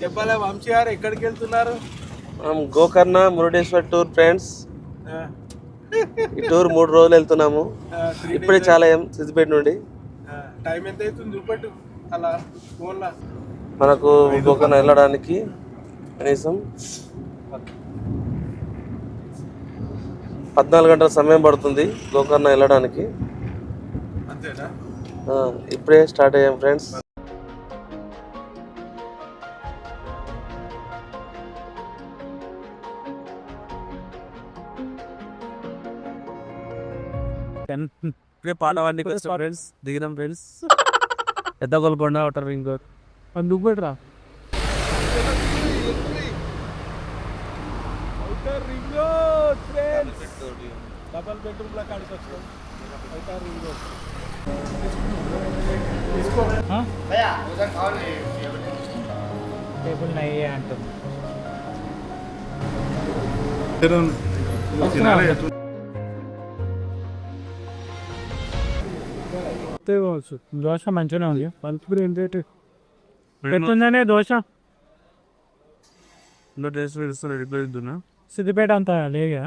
చెప్పాలా వంశీ గారు ఎక్కడికి వెళ్తున్నారు? మనం గోకర్ణ మురుడేశ్వర్ టూర్ ఫ్రెండ్స్. ఈ టూర్ మూడు రోజులు వెళ్తున్నాము. ఇప్పుడే. చాలా ఏం సిద్దిపేట నుండి. టైం ఎంత అవుతుంది చూపెట్టు. అలా ఫోన్లో. మనకు గోకర్ణ వెళ్ళడానికి కనీసం పద్నాలుగు గంటల సమయం పడుతుంది గోకర్ణ వెళ్ళడానికి. ఇప్పుడే స్టార్ట్ అయ్యాం ఫ్రెండ్స్. పాలవాడిని ఫ్రెండ్స్ దిగినాం ఫ్రెండ్స్. పెద్ద గోల్కొండ అవుటర్ రింగ్ అందుకు పెట్టరా డబల్ బెడ్రూమ్ లా కాడికి వచ్చినాం. అవుతారు రింగ్ రోడ్ తీసుకో. టేబుల్ నై అంటుంది దోశ మంచిగానే ఉంది. పలుపురు ఏంటి ఎట్లుందనే దోశ. టేస్ట్ పెడుతున్నాడు ఇట్లా ఇద్దునా? సిద్దిపేట అంత లేగా?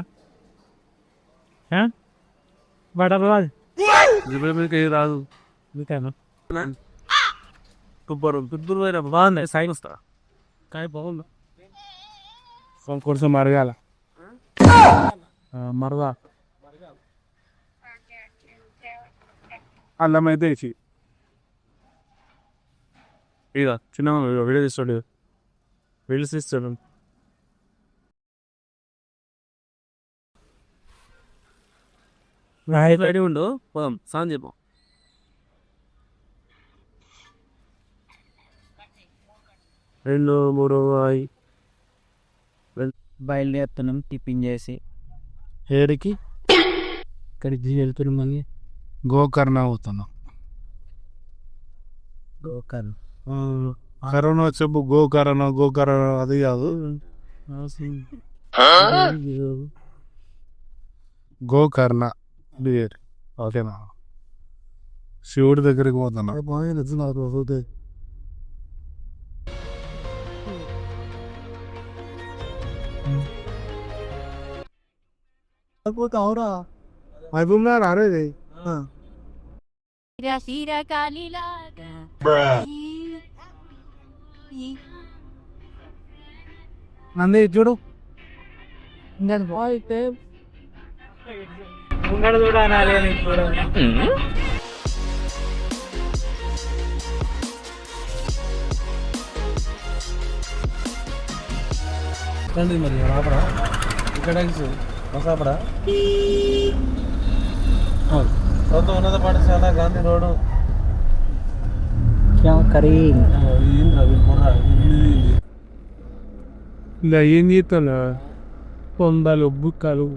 బటర్ రాదు. జిబుల మీదకి ఏది రాదు? మీకేనా సూపర్ పిద్దూరు పోయినా బాగుంది సైన్ వస్తా. కాయ బాగుంది? కొంచెం మరగాల. మరగా అల్లం అయితే వేసి ఇదా చిన్న వీడియో తీస్తాడు వీడియోస్ తీస్తాడు రెడీ ఉండు పోదాం సాయం చెప్పాం. రెండు మూడు బయలుదేరుతున్నాం టిఫిన్ చేసి. ఏడికి? ఇక్కడికి వెళ్తున్నాం అని గోకర్ణ అవుతున్నాం. గోకర్ణ. కరోనా వచ్చేపు గోకరణ గోకరణ అది కాదు. గోకర్ణ బియర్ ఓకేనా? శివుడి దగ్గరికి పోతున్నా. మహబూబ్ నగర్ అరేది నంది చూడు. అయితే ముంగడ చూడ అనాలి అని చూడ రండి మరి రాపడా? ఇక్కడ మసాపడా ಒಂದು ಉನ್ನತ ಪಾಠಶಾಲಾ ಗಾಂಧಿ ರೋಡು ಕ್ಯಾವ್ ಕರಿ? ಇಲ್ಲ ಏನೀತನ ಒಂದಲು ಬುಕ್ಕಲು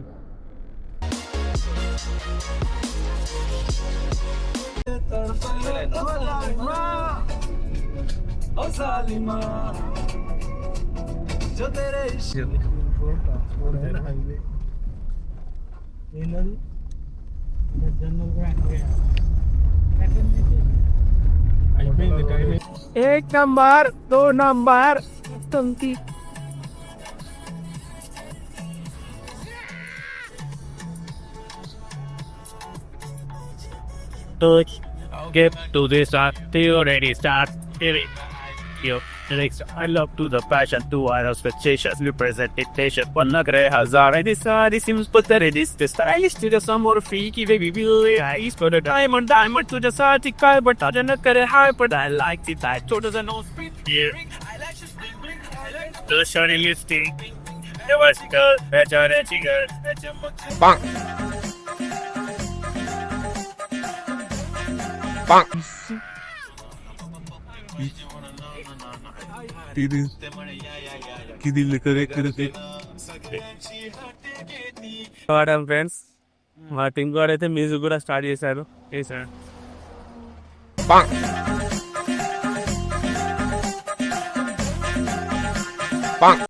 ಜೊತೆ ಏನದು? एक नंबर दो नंबर तंती Touch, get to the start, theory start, here it, here. Lyrics. I love to the passion to our expectations representation one nagre hazar this this seems but that it is the stylish to the some more freaky baby really eyes for the diamond diamond to the sartika but I don't care high but I like it I told the nose speed here the shiny lipstick the vertical better than Bang. ఇది ఇది liquor ఎక్కడికి వాడాం friends మా team కూడా అయితే music కూడా start చేశారు చేశారు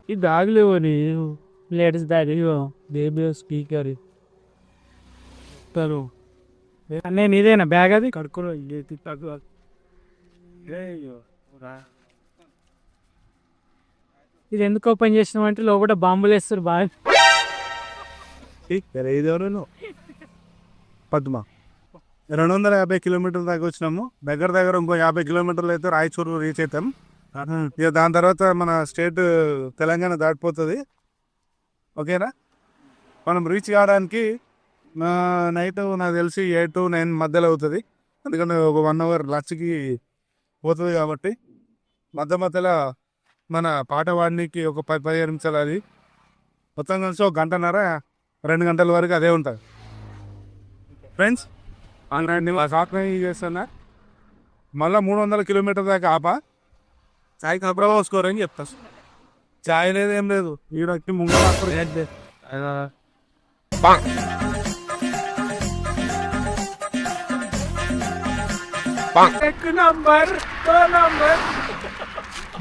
ఈ బ్యాగ్ లేవని లేడీస్ బ్యాగ్ బేబీ స్పీకర్ తను నేను ఇదేనా బ్యాగ్ అది కడుక్కుని తగ్గు ఇది ఎందుకు ఓపెన్ చేసినాం అంటే లోపల బాంబులు వేస్తారు బాగా ఐదెవరు పద్మ. రెండు వందల యాభై కిలోమీటర్ల దాకా వచ్చినాము. దగ్గర దగ్గర ఇంకో యాభై కిలోమీటర్లు అయితే రాయచూరు రీచ్ అవుతాం ఇక దాని తర్వాత మన స్టేట్ తెలంగాణ దాటిపోతుంది. ఓకేనా? మనం రీచ్ కావడానికి నైట్ నాకు తెలిసి ఎయిట్ టు నైన్ మధ్యలో అవుతుంది. ఎందుకంటే ఒక వన్ అవర్ లంచ్కి పోతుంది కాబట్టి. మధ్య మధ్యలో మన పాట పాడడానికి ఒక పది పదిహేను నిమిషాలు అది. మొత్తం కలిసి ఒక గంటన్నర రెండు గంటల వరకు అదే ఉంటుంది. ఫ్రెండ్స్ ఆన్లైన్ సాఫ్ట్వేర్ చేస్తున్నా? మళ్ళీ మూడు వందల కిలోమీటర్ దాకా ఆపా. చాయ్ కబరా పోసుకోరు అని చెప్తా చాయ్ లేదు ఏం లేదు. ఈడొచ్చి ముంగ నంబర్ నంబర్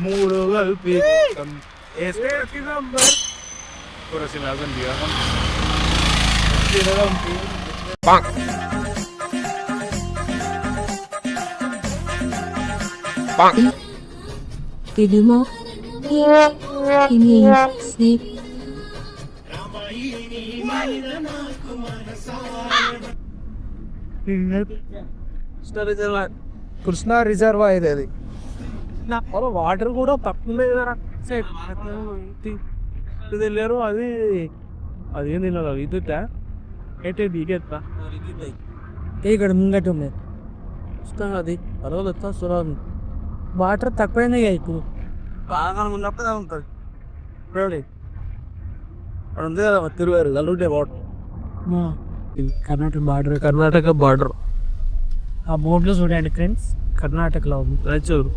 മൂടുകൾ പിത്തം കുറച്ച് ലാഭം ചെയ്യാം Kedua, ini Reservoir. అది వాటర్ కూడా తక్కువ వెళ్ళారు అది అదేం తిన్నారు విద్యుత్ అయితే దిగేస్తా ఇక్కడ ముంగట ఉంది. ఇష్టం అది పర్వాలేదు ఎత్తా సురాదు వాటర్ తక్కువైనా ఇప్పుడు. బాగా ఉన్నప్పుడు ఉంటుంది. చూడండి. అక్కడ ఉంది కదా తిరువారు నల్లుంటే water Karnataka border. Karnataka border. ఆ బోర్డులో చూడండి ఫ్రెండ్స్ కర్ణాటకలో ఉంది. రాయచూరు.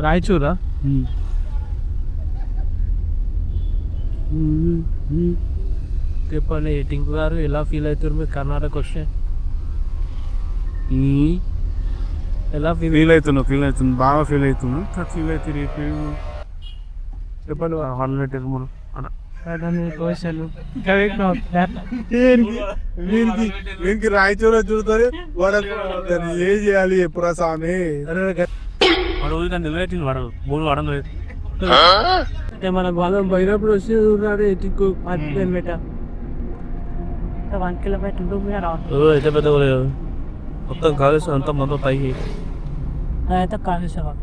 రాయచూరా? చెప్పండి ఎయిటింగ్ గారు ఎలా ఫీల్ అవుతారు మీరు కర్ణాటక వస్తే? ఎలా ఫీల్ ఫీల్ అవుతున్నా ఫీల్ అవుతున్నా బాగా ఫీల్ అవుతున్నా ఫీల్ అవుతుంది చెప్పండి హండ్రెడ్ మనం వీనికి రాయచూర చూస్తారు వాడు ఏం చేయాలి? ఎప్పుడా స్వామి? వాడు నిలబెట్టింది వాడు. మూడు వాడడం లేదు అంటే మన బాగా పోయినప్పుడు వచ్చి చూడాలి ఎటుకు పది పెట్ట. వన్ కిలోమీటర్ ఓ, అయితే పెద్ద లేదు. మొత్తం కాలేజ్ అంతా మొత్తం పైకి. అయితే కాళేశ్వరం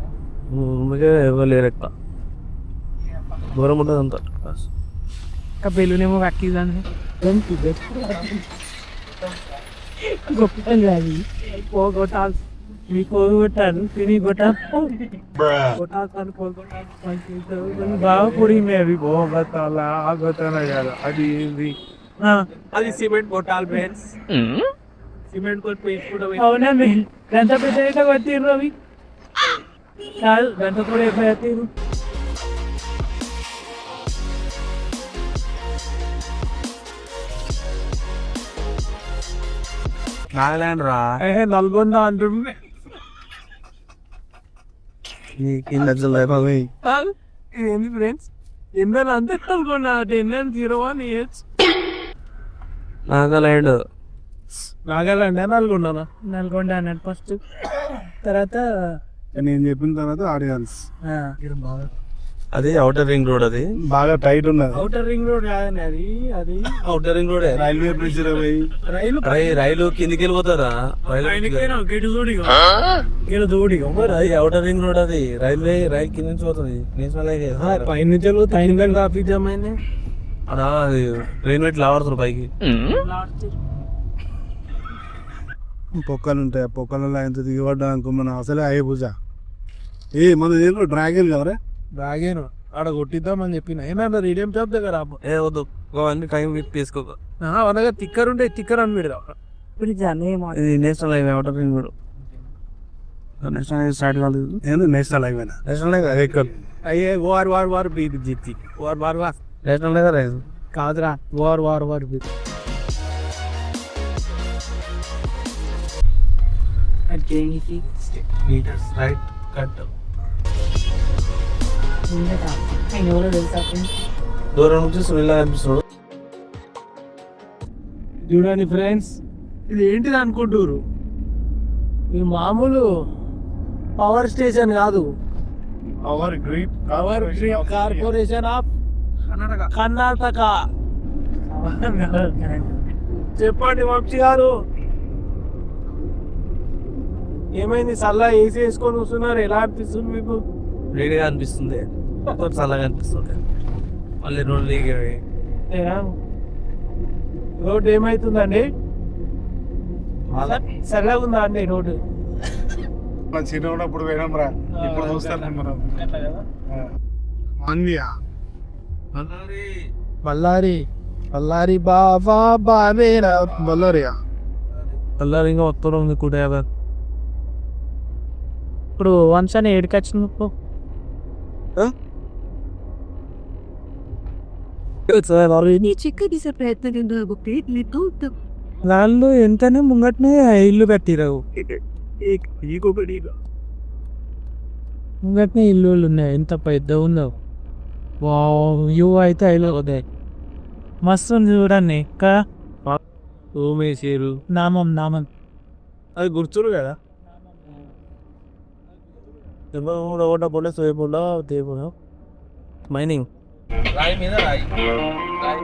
ఉమ్మగా ఎవరు లేరు ఎక్కువ. దూరం ఉంటుంది అంతా. ఇంకా బెలూనేమో కట్టిదాన్ని గొప్పది పోగొట్టాలి మీ పోగొట్టాను తిని కొట్టాను కొట్టాలి పోగొట్టాలి బాగా పొడిగింది అవి పోగొట్టాలా ఆగొట్టాలా కదా అది ఇది అది సిమెంట్ కొట్టాలి ఫ్రెండ్స్ సిమెంట్ కొట్టి పెట్టుకుంటాం అవునండి గంట పెద్ద కొట్టిర్రు అవి కాదు గంట కూడా ఎక్కువ కట్టిర్రు నాగాలాండ్ రా ఏ నల్గొండ అంటుంది ఏంది ఫ్రెండ్స్ ఎన్నో అంతే Nalgonda ten zero one years Nagaland. Nagaland Nalgonda Nalgonda అన్నాడు ఫస్ట్ తర్వాత నేను చెప్పిన తర్వాత ఆడియన్స్. అది అవుటర్ రింగ్ రోడ్ అది. బాగా టైట్ ఉన్నది. అవుటర్ రింగ్ రోడ్ కాదండి అది అది. Outer ring road railway bridge రైలు రైలు కిందికి వెళ్ళిపోతారా? అది అవుటర్ రింగ్ రోడ్ అది. రైల్వే రైలు కింద నుంచి పోతుంది. నేషనల్ హైవే పైనుంచి టైం ట్రాఫిక్ జామ్ అయింది అదా అది ట్రైన్ పెట్టి లావడుతుంది పైకి. పొక్కలు ఉంటాయి. ఆ పొక్కలలో ఎంత దిగబడ్డా అనుకో మనం అసలే అయ్యే పూజ. ఏ మన దీంట్లో డ్రాగన్ కదరా బాగాను ఆడ కొట్టిద్దామని చెప్పిన. ఏమన్నా రీడియం షాప్ దగ్గర. ఏ వద్దు. అవన్నీ టైం ఆ, అనగా తిక్కర్ ఉంటే తిక్కర్ అని పెడదాం ఇది national highway outer ring road. National highway start కాలేదు నేను నేషనల్ హైవేనా నేషనల్ హైవే ఎక్కడ అయ్యే వార్ వార్ వార్ బీది జిత్తి వార్ వార్ వార్ నేషనల్ హైవే కాదురా వార్ వార్ కట్. దూరం నుంచి సునీల్ కనిపిస్తున్నాడు చూడండి ఫ్రెండ్స్ ఇది ఏంటిది అనుకుంటారు ఇది మామూలు పవర్ స్టేషన్ కాదు. Our green our corporation of Karnataka చెప్పండి వంశీ గారు. ఏమైంది? సల్లా ఏసీ వేసుకొని వస్తున్నారు ఎలా అనిపిస్తుంది మీకు? వేడిగా అనిపిస్తుంది. చల్లగా అనిపిస్తుంది మళ్ళీ రోడ్లు దిగేవి ఏరా? రోడ్డు ఏమైతుందండి సరగా ఉందా అండి రోడ్డు మన చిన్న ఉన్నప్పుడు పోయినాం రా ఇప్పుడు చూస్తాను మనం బళ్ళారి బళ్ళారి బాబా బాబేరా బొల్లరియా తెల్లారి ఇంకా వస్తారు ఉంది కూడా ఇప్పుడు వంశాన్ని ఏడుకొచ్చిన నీ వాళ్ళు ఎంతనే ముంగట్నే ఇల్లు కట్టిరావు. ముంగట్నే ఇల్లు ఉన్నాయి ఎంత పెద్ద ఉందో వ్యూ అయితే అయిలో ఉన్నాయి మస్తు ఉంది చూడండి ఇంకా సోమేశ్వరు నామం నామం. అది గుర్తురు కదా? దేవుడు ఒకట పోలే సోయపుల్లో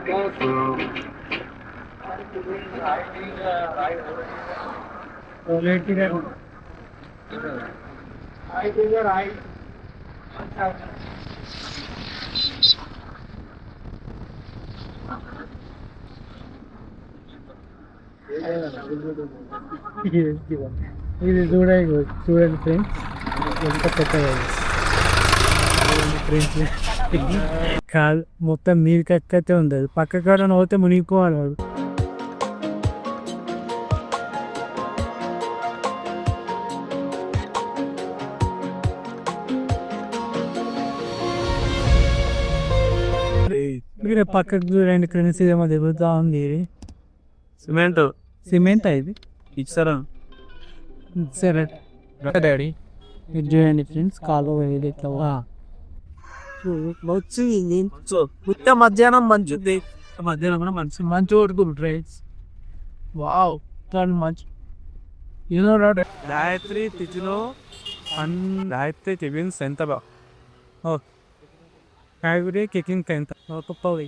దేవుడు మైనింగ్ రాయి మీద రాయి రాయి మీద రాయి ఇది చూడండి చూడండి ఫ్రెండ్స్. ఎంత పెద్దగా ఫ్రెండ్స్. కాదు మొత్తం నీరు కక్కతే ఉంది అది పక్క కాడ పోతే మునిగిపోవాలి వాడు. మీరు పక్కకు చూడండి ఫ్రెండ్స్ ఇదేమో దిగుతా ఉంది ఇది సిమెంట్. సిమెంట్ ఇది? ఇచ్చారా? సరే. డాడీ. ఇది చూడండి ఫ్రెండ్స్ కాలు వేది ఇట్లా వా. వచ్చింది ముత్త మధ్యాహ్నం మంచుది మధ్యాహ్నం కూడా మంచి. మంచి ఫ్రెండ్స్ వావ్ కానీ మంచి. డాడ్ గాయత్రి తిథిలో అన్ గాయత్రి టిఫిన్స్ ఎంత బా ఓ. కాయగూరి కికింగ్ ఎంత? ఒక పది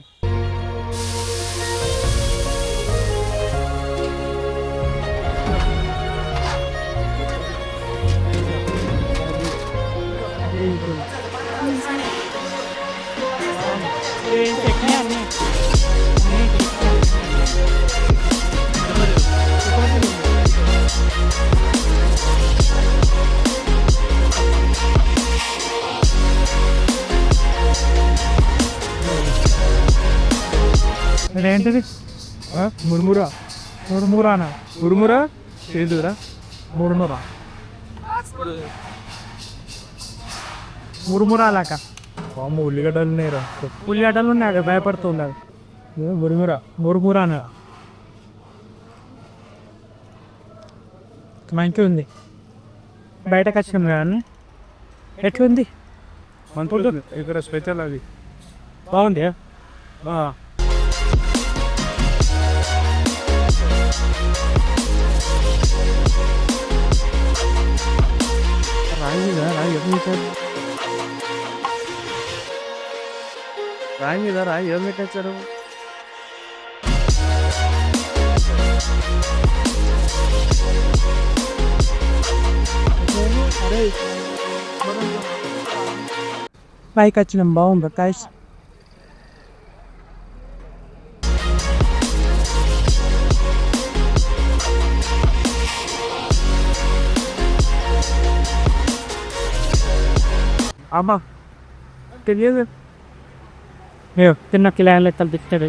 ఏంటిది మురుమురా. మురుమురానా మురుమురా? ఏంటిదిరా మురుమురా. మురుమురా లాక పాము ఉల్లిగడ్డలు ఉన్నాయిరా. ఉల్లిగడ్డలు ఉన్నాయి భయపడుతున్నారు మురుమురా? మురుమురానా? మంచి ఉంది. బయటకు వచ్చినాం కానీ ఎట్లుంది? మంచి ఇక్కడ స్పెషల్ అది. బాగుంది రాయి మీద రాయి ఎప్పుడు పెట్టారు రాయి మీద రాయి ఏం పెట్టారు పైకి వచ్చినాం బాగుంది కాయస్ అమ్మా తెలియదు ఏ చిన్న కిలాయిలు లెక్కలు తెచ్చాడు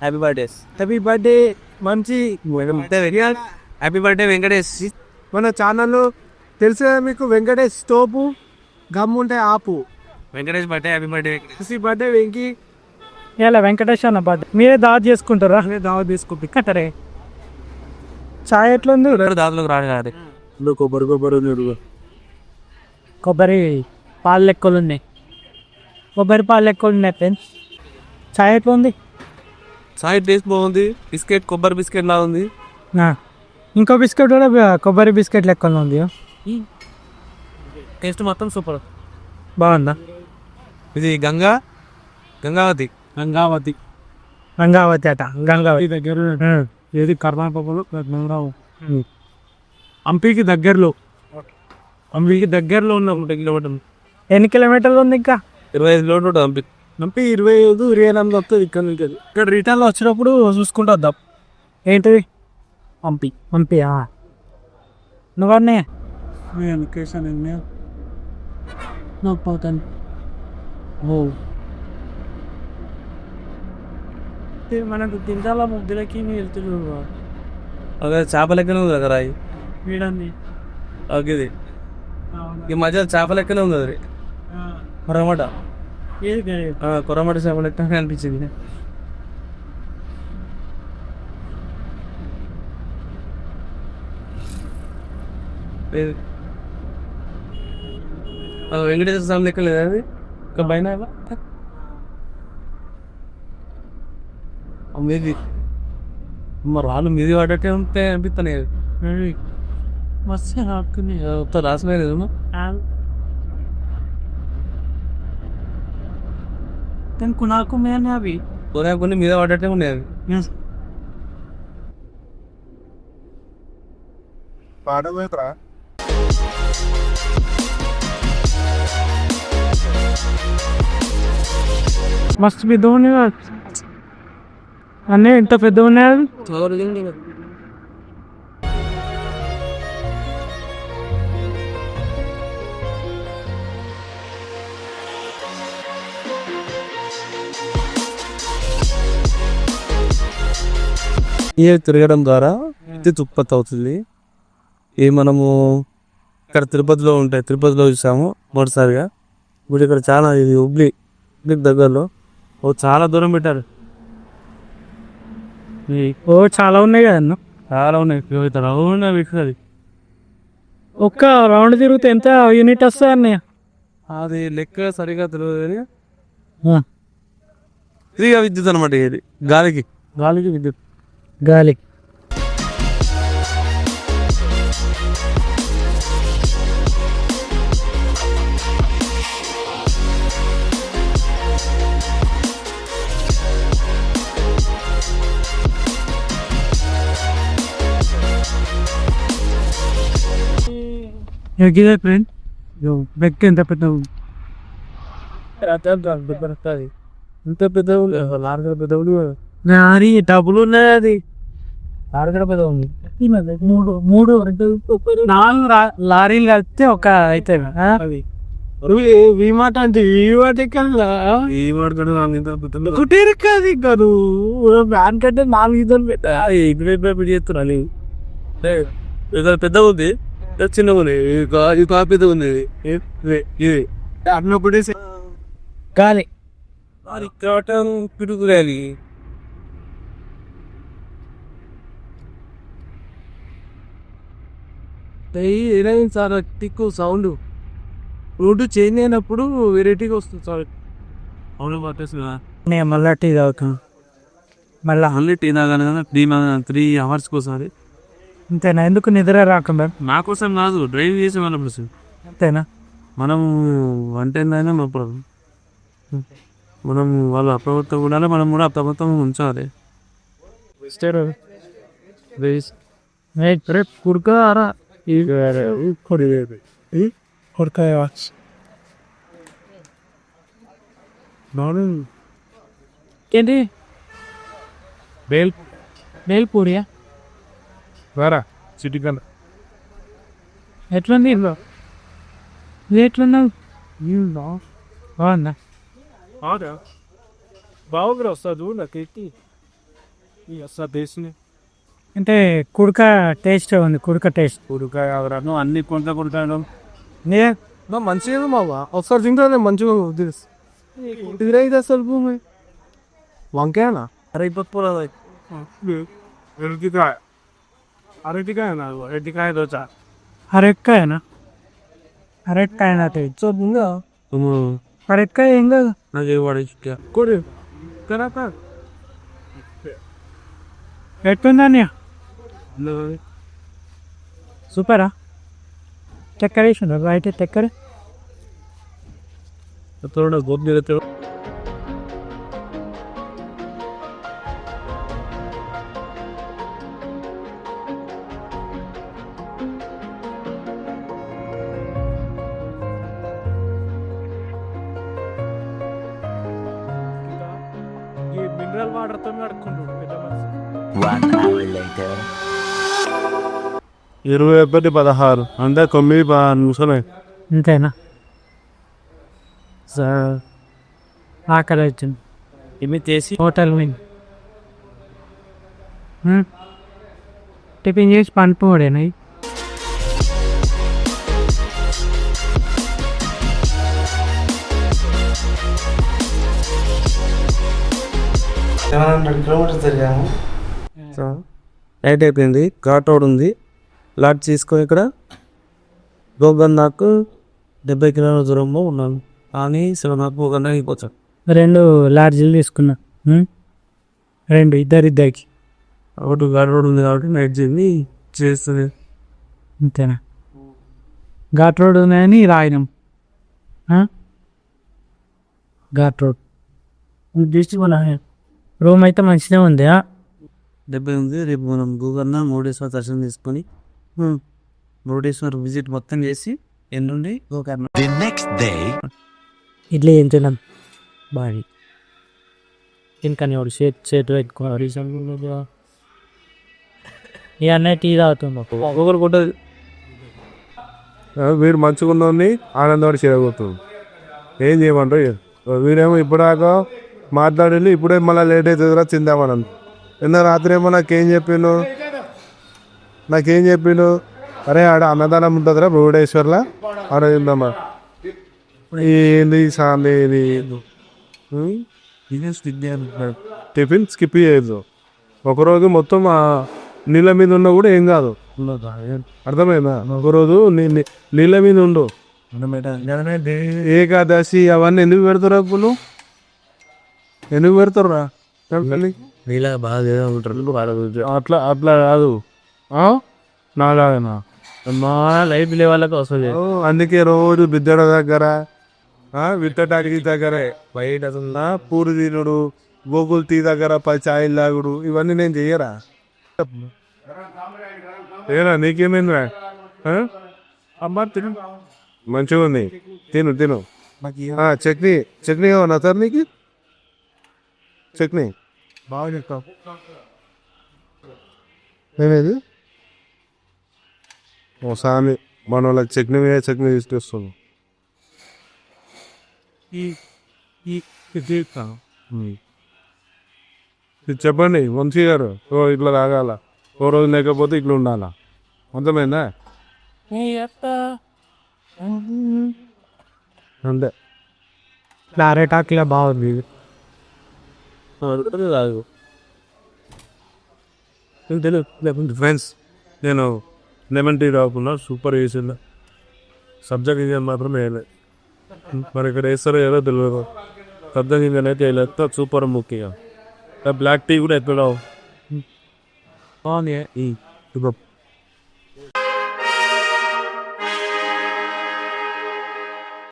హ్యాపీ బర్త్డేస్ హ్యాపీ బర్త్డే మంచి హ్యాపీ బర్త్డే వెంకటేష్ మన ఛానల్లో తెలుసు కదా మీకు వెంకటేష్ తోపు గమ్ ఉంటే ఆపు Venkatesh birthday happy birthday happy birthday Venki ఇలా వెంకటేష్ అన్న బర్త్డే మీరే దావత్ చేసుకుంటారా? మీరే దావత్ తీసుకుంటారు చాయ్ రాడు కాదు. కొబ్బరి కొబ్బరి నీరు కొబ్బరి పాలు లెక్కలు ఉన్నాయి. కొబ్బరి పాలు లెక్కలు ఉన్నాయి ఫ్రెండ్స్. చాయ్ ఎట్లా ఉంది? సాయి టేస్ట్ బాగుంది. బిస్కెట్ కొబ్బరి బిస్కెట్ లా ఉంది. ఇంకో బిస్కెట్ కూడా కొబ్బరి బిస్కెట్ లెక్క ఉంది టేస్ట్ మొత్తం సూపర్. బాగుందా? ఇది గంగా గంగావతి. గంగావతి. గంగావతి అట గంగావతి. దగ్గర. ఏది కర్ణాటకలో హంపీకి దగ్గరలో. హంపీకి దగ్గరలో ఉన్న నూట కిలోమీటర్లు ఎన్ని కిలోమీటర్లు ఉంది ఇంకా? ఇరవై ఐదు కిలోమీటర్లు పంపి హంపీ ఇరవై ఐదు ఇరవై ఎనిమిది వస్తుంది ఇక్కడ నుంచి. ఇక్కడ రిటర్న్లో వచ్చినప్పుడు చూసుకుంటూ వద్దాం. ఏంటిది? హంపి పంపి నువ్వన్నే లొకేషన్ ఎన్ని నాకు పోతాను. ఓ. మనకు తింటాల ముద్దులకి వెళ్తున్నాడు అదే చేప లెక్కనే ఉంది కదా రాయి. వీడన్ని ఇది ఈ మధ్య చేప లెక్కనే ఉంది అది. కొరమట. కొరమట చేప లెక్క అనిపించింది. వెంకటేశ్వర స్వామి లెక్క లేదా అది? ఇంకా పైన మీది మరి రాళ్ళు మీది పడ్డట్టే ఉంటే అనిపిస్తున్నాయి మస్తు ఆడుకుని రాసిన లేదు కానీ నాకు మేనే అవి కొనే కొన్ని మీద పడ్డట్టే ఉన్నాయి అవి పాడబోతురా మస్తు పెద్ద ఉన్నాయి అన్నీ ఇంత పెద్ద ఉన్నాయి ఇది తిరగడం ద్వారా విద్యుత్ ఉత్పత్తి అవుతుంది. ఇది మనము ఇక్కడ తిరుపతిలో ఉంటాయి తిరుపతిలో చూసాము మొదటిసారిగా. ఇప్పుడు ఇక్కడ చాలా ఇది హుబ్లీ హుబ్లీకి దగ్గరలో. ఓ చాలా దూరం పెట్టారు. ఓ చాలా ఉన్నాయి కదన్న చాలా ఉన్నాయి. ఇక్కడ రౌండ్ పెట్టినది ఒక్క రౌండ్ తిరిగితే ఎంత యూనిట్ వస్తాయి అన్నయ్య? అది లెక్క సరిగా తెలియదు ఇదిగా విద్యుత్ అనమాట ఇది. గాలికి. గాలికి విద్యుత్. గాలి ఎగిదే ఫ్రెండ్ బెక్ ఎంత పెద్ద ఉంది. ఇంత పెద్ద లార్గా పెద్ద కదా. నారి డబ్బులు ఉన్నది అది లార్గా పెద్ద మూడు మూడు రెండు నాలుగు లారీలు కలిపితే ఒక అయితే అది విమాట అంటే ఈ వాడుకొని ఇంత పెద్ద కుటీరు కాదు నువ్వు వ్యాన్ కంటే నాలుగు ఇద్దరు పెట్టా పెట్టి చేస్తున్నా పెద్ద పెద్ద ఉంది చిన్నగా ఉంది ఇది ఉంది ఇది. ఇది అన్నప్పుడు అది కాటం ఏదైనా సార్ టిక్కు సౌండ్. రోడ్డు చేంజ్ అయినప్పుడు వెరైటీగా వస్తుంది సార్. అవును నేను మళ్ళా టీ తాగుతాను మళ్ళా అన్ని టీ తాగాను కదా త్రీ త్రీ అవర్స్కి ఒకసారి. అంతేనా? ఎందుకు నిద్ర రాకుండా? నా కోసం కాదు డ్రైవ్ చేసి వెళ్ళప్పుడు సార్ అంతేనా? మనం వంట ఏందైనా మన ప్రాబ్లం మనం వాళ్ళు అప్రమత్తం ఉండాలి మనం కూడా అప్రమత్తం ఉంచాలి. రేపు కుడుకారా కొడకాయ ఏంటి? బేల్ బేల్పూరియా? రారా సిటీ కన్నా. ఎట్లుంది? ఎట్లున్నావు? బాగుందా బాగుంది వస్తుంది నాకు ఎక్కి వస్తా దేశని అంటే కుడక టేస్ట్ ఉంది కుడక టేస్ట్. ఉడకాయ అవరాను అన్ని కొంత కొడతాను. నే నా మంచిగా మావా? ఒకసారి తింటే మంచిగా తిరైతే అసలు భూమి. వంకాయనా? అరే ఇప్పుడు అరటికాయ అరటికాయ నాకు అరటికాయ దోశ అరెక్కాయనా అరెక్కాయ నా టేస్ట్ అరెక్కాయ ఏం కాదు నాకు ఏ వాడే కొడు కరాక ఎట్లుందని సూపరా చక్కెర వేసిన రైట్ చక్కెర थोड़ा गोद दे देते हो ఇరవై ఒకటి పదహారు. అంటే తొమ్మిది పదహారు నిమిషాలు. అంతేనా? సార్ ఆకలి వచ్చింది ఇవి చేసి? హోటల్ మీద టిఫిన్ చేసి పంపుకోడేనా రెండు హండ్రెడ్ కిలోమీటర్స్ తిరిగాము. నైట్ అయిపోయింది. ఘాట్ రోడ్ ఉంది. లాట్ తీసుకొని ఇక్కడ గోగన్నాకు డెబ్బై కిలోమీటర్ల దూరంలో ఉన్నాను. కానీ ఒక గంట అయిపోతాను రెండు లార్జీలు తీసుకున్నా. రెండు ఇద్దరు ఇద్దరికి. ఒకటి ఘాట్ రోడ్ ఉంది కాబట్టి నైట్ జర్నీ చేస్తుంది అంతేనా? ఘాట్ రోడ్ ఉన్నాయని రాయినాం? ఘాట్ రోడ్. రూమ్ అయితే మంచిగా ఉంది? డెబ్బై ఉంది రేపు మనం గూగన్న మురుడేశ్వర దర్శనం తీసుకొని మురుడేశ్వర్ విజిట్ మొత్తం చేసి ఎన్నుండి Gokarna. The next day. Idli ఏం తిన్నాం బాగా ఇంకా ఎవడు షేట్ షేట్ పెట్టుకోవాలి ఇక అన్నయ్య టీ తాగుతుండు ఒక్కొక్కరు కొట్టదు వీడు మంచిగా ఉన్నోడిని ఆనందవాడి చేయబోతుంది ఏం చేయమంటారు? వీడేమో ఇప్పుడాకా మాట్లాడిండు ఇప్పుడే మళ్ళీ లేట్ అవుతుందిరా తిందామని నిన్న రాత్రి ఏమో నాకేం చెప్పిండు? నాకేం చెప్పిండు? అరే ఆడ అన్నదానం ఉంటుందిరా భువనేశ్వర్లో ఆడ తిందామా? ఏంది సాంది ఇది టిఫిన్ స్కిప్ చేయొద్దు. ఒకరోజు మొత్తం ఆ నీళ్ళ మీద ఉన్నా కూడా ఏం కాదు. అర్థమైందా? ఒకరోజు నీళ్ళ మీద ఉండు. ఏకాదశి అవన్నీ ఎందుకు పెడతారా ఇప్పుడు ఎందుకు పెడతారా అట్లా అట్లా కాదు? నాలాగనా? మా లైఫ్ వస్తుంది అందుకే రోజు బిద్దడ దగ్గర ఆ, విత్తటాకి దగ్గర. బయట పూరి తినుడు గోకుల్ టీ దగ్గర పది ఛాయలు తాగుడు ఇవన్నీ నేను చెయ్యరా ఏరా నీకేమైందిరా? అమ్మా తిను. మంచిగా ఉంది. తిను తిను. ఆ, చట్నీ చట్నీ ఏమన్నా సార్ నీకు? చట్నీ? బాగా చెప్తాం ఏమేది ఓ సామి మన వాళ్ళకి చట్నీ మీద చట్నీ తీసుకొస్తాను ఇది చెప్పండి వంశీ గారు ఓ ఇట్లా తాగాల ఓ రోజు లేకపోతే ఇట్లా ఉండాలా. అర్థమైందా? అంతే. క్లారెట్ ఆకిలా బాగుంది కాదు. తెలియదు లేకుంటే ఫ్రెండ్స్ నేను లెమన్ టీ తాగుతున్నా సూపర్ వేసిందా సబ్జెక్ట్ ఇంజన్ మాత్రం వేయలేదు మరి ఇక్కడ వేస్తారో ఏదో తెలియదు. సబ్జెక్ట్ ఇంజన్ అయితే వేయలేదు సూపర్ ముఖ్యంగా. బ్లాక్ టీ కూడా ఎక్కడ బాగుంది. ఈ